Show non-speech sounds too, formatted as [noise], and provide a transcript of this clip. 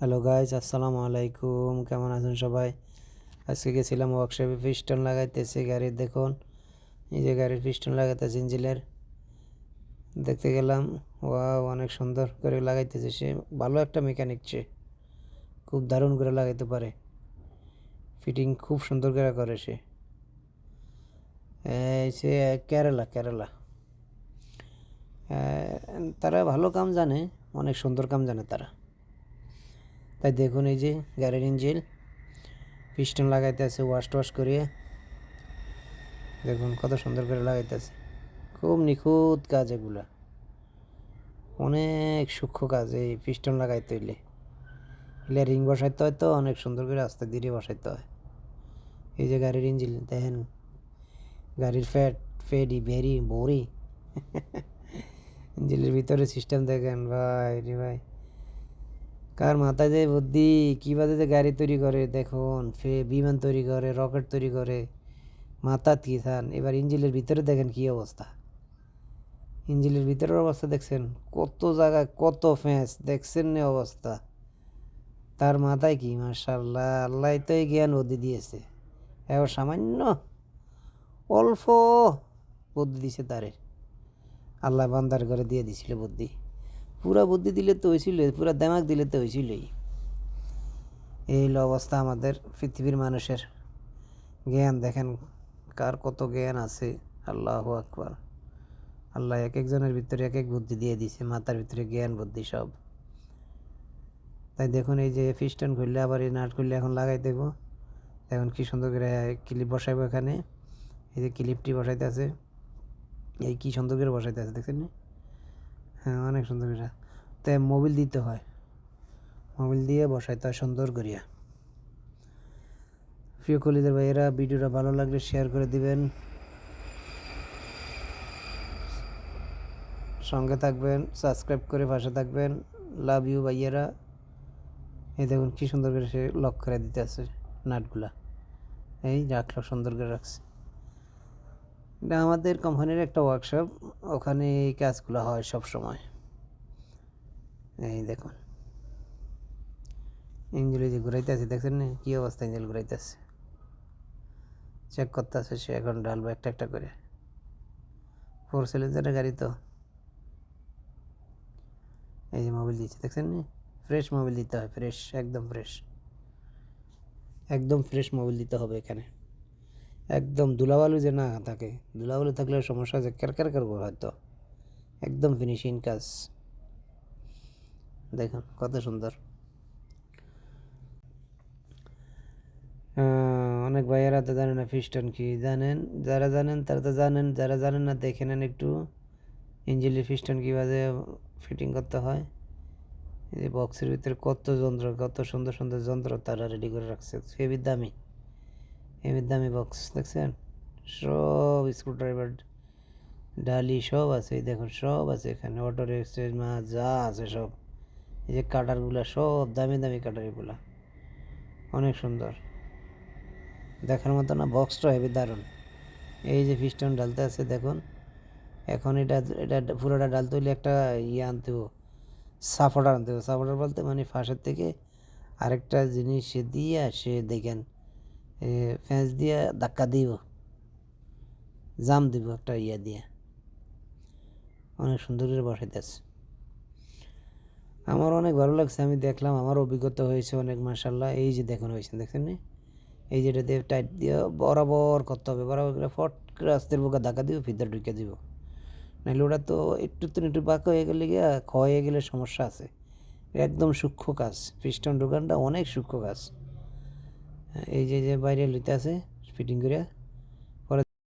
Hello guys আসসালামু আলাইকুম কেমন আছেন সবাই? আজকে গেছিলাম ওয়ার্কশপে পিস্টন লাগাইতেছে গাড়ির, দেখুন। এই যে গাড়ির পিস্টন লাগাইতেছে ইঞ্জিনের দেখতে গেলাম ওয়া অনেক সুন্দর করে লাগাইতেছে সে। ভালো একটা মেকানিক সে। খুব দারুণ করে লাগাইতে পারে। ফিটিং খুব সুন্দর করে করে সে। সে কেরালা কেরালা তারা ভালো কাম জানে, অনেক সুন্দর কাম জানে তারা। তাই দেখুন এই যে গাড়ির ইঞ্জিন পিস্টন লাগাইতে আছে ওয়াশ টোয়াশ করিয়ে। দেখুন কত সুন্দর করে লাগাইতে আছে। খুব নিখুঁত কাজ এগুলা। অনেক সূক্ষ্ম কাজ এই পিস্টন লাগাইতে হইলে। এলে রিং বসাইতে হয় তো, অনেক সুন্দর করে আস্তে ধীরে বসাইতে হয়। এই যে গাড়ির ইঞ্জিন দেখেন। গাড়ির ফ্যাট, ফেডি, ভেরি বড়ি [laughs] ইঞ্জিনের ভিতরে সিস্টেম দেখেন, ভাই রে ভাই। কার মাথায় যে বুদ্ধি? কীভাবে যে গাড়ি তৈরি করে? দেখুন, ফে, বিমান তৈরি করে, রকেট তৈরি করে। মাথা কি থান এবার ইঞ্জিনের ভিতরে দেখেন কি অবস্থা। ইঞ্জিনের ভিতরের অবস্থা দেখছেন? কত জায়গায়, কত ফ্যাঁস দেখছেন না অবস্থা। তার মাথায় কি? মার্শাল্লাহ আল্লাহ তো এই জ্ঞান বুদ্ধি দিয়েছে। এবার সামান্য অল্প বুদ্ধি দিছে তারে। আল্লাহ বান্দার করে দিয়ে দিছিল বুদ্ধি। পুরা বুদ্ধি দিলে তো হয়েছিল পুরা দেমাগ দিলে তো হয়েছিলই এই হলো অবস্থা আমাদের পৃথিবীর মানুষের। জ্ঞান, দেখেন কার কত জ্ঞান আছে। আল্লাহ আকবার। আল্লাহ এক একজনের ভিতরে এক এক বুদ্ধি দিয়ে দিছে, মাথার ভিতরে জ্ঞান, বুদ্ধি সব। তাই দেখুন এই যে ফিস্টন খুললে আবার এই নাট খুললে এখন লাগাই দেবো এখন কি সুন্দর করে ক্লিপ বসাইবো এখানে। এই যে ক্লিপটি বসাইতে আছে। এই কি সুন্দর করে বসাইতে আছে, দেখছেন না? হ্যাঁ অনেক সুন্দর করে তাই মোবিল দিতে হয়। মোবিল দিয়ে বসাইতে হয় সুন্দর করিয়া। প্রিয় কলিদের ভাইয়েরা, ভিডিওটা ভালো লাগলে শেয়ার করে দিবেন। সঙ্গে থাকবেন সাবস্ক্রাইব করে পাশে থাকবেন। লাভ ইউ ভাইয়েরা। এই দেখুন কী সুন্দর করে সে লক করে দিতে আছে নাটগুলা। এই রাখল সুন্দর করে রাখছে। এটা আমাদের কোম্পানির একটা ওয়ার্কশপ ওখানে এই কাজগুলো হয় সব সময় এই দেখুন। ইঞ্জিল যে ঘুরাইতে আছে দেখছেন না? কী অবস্থা ইঞ্জিল ঘুরাইতে আছে চেক করতে আছে সে, এখন ডালবো একটা একটা করে। ফোর সিলিন্ডারের গাড়ি তো। এই যে মোবিল দিচ্ছে, দেখছেন না? ফ্রেশ মোবিল দিতে হয় ফ্রেশ একদম ফ্রেশ একদম ফ্রেশ মোবিল দিতে হবে এখানে। একদম ধুলাবালু যে না থাকে ধুলাবালু থাকলে সমস্যা আছে, কেরকের করব হয়তো। একদম ফিনিশিং কাজ। দেখুন, কত সুন্দর। অনেক ভাইয়েরা তো জানেন না ফিস্টন কি জানেন, যারা জানেন তারা তো জানেন, যারা জানেন না দেখে নেন একটু। ইঞ্জিনের ফিস্টন কীভাবে ফিটিং করতে হয়। এই যে বক্সের ভিতরে কত যন্ত্র, কত সুন্দর সুন্দর যন্ত্র তারা রেডি করে রাখছে হেভি দামি। হেভি দামি বক্স দেখছেন? সব স্ক্রুড্রাইভার ডালি সব আছে দেখুন, সব আছে এখানে অটো এক্সচেঞ্জ মাছ যা আছে সব। এই যে কাটারগুলা সব, দামি দামি কাটারিগুলা অনেক সুন্দর। দেখার মতো না বক্সটা হেভি দারুণ। এই যে পিস্টন ডালতে আছে, দেখুন। এখন এটা এটা পুরোটা ডালতে হলে একটা ইয়ে আনতে হবে সাপোর্টার আনতে হবে। সাপোর্টার বলতে মানে ফাঁসের থেকে আরেকটা জিনিস দিয়ে, সে দেখেন ফ্যাঁস দিয়ে ধাক্কা দিব। জাম দিব একটা ইয়ে দিয়ে। অনেক সুন্দর করে বসাইতেছে আমার অনেক ভালো লাগছে, আমি দেখলাম আমার অভিজ্ঞতা হয়েছে অনেক মাসাল্লাহ এই যে দেখুন, হয়েছে, দেখছেন নি? এই যেটা দিয়ে টাইট দিয়ে বরাবর করতে হবে, বরাবর করে ফট করে আস্তের বুকে ধাক্কা দিব, ভিতরে ঢুকে দিব। নাহলে ওটা তো একটু তো একটু বাঁকা হয়ে গেলে গিয়া ক্ষয় হয়ে গেলে সমস্যা আছে। একদম সূক্ষ্ম কাজ, পিস্টন দোকানটা অনেক সূক্ষ্ম কাজ। এই যে যে বাইরে লইতে আছে ফিটিং করে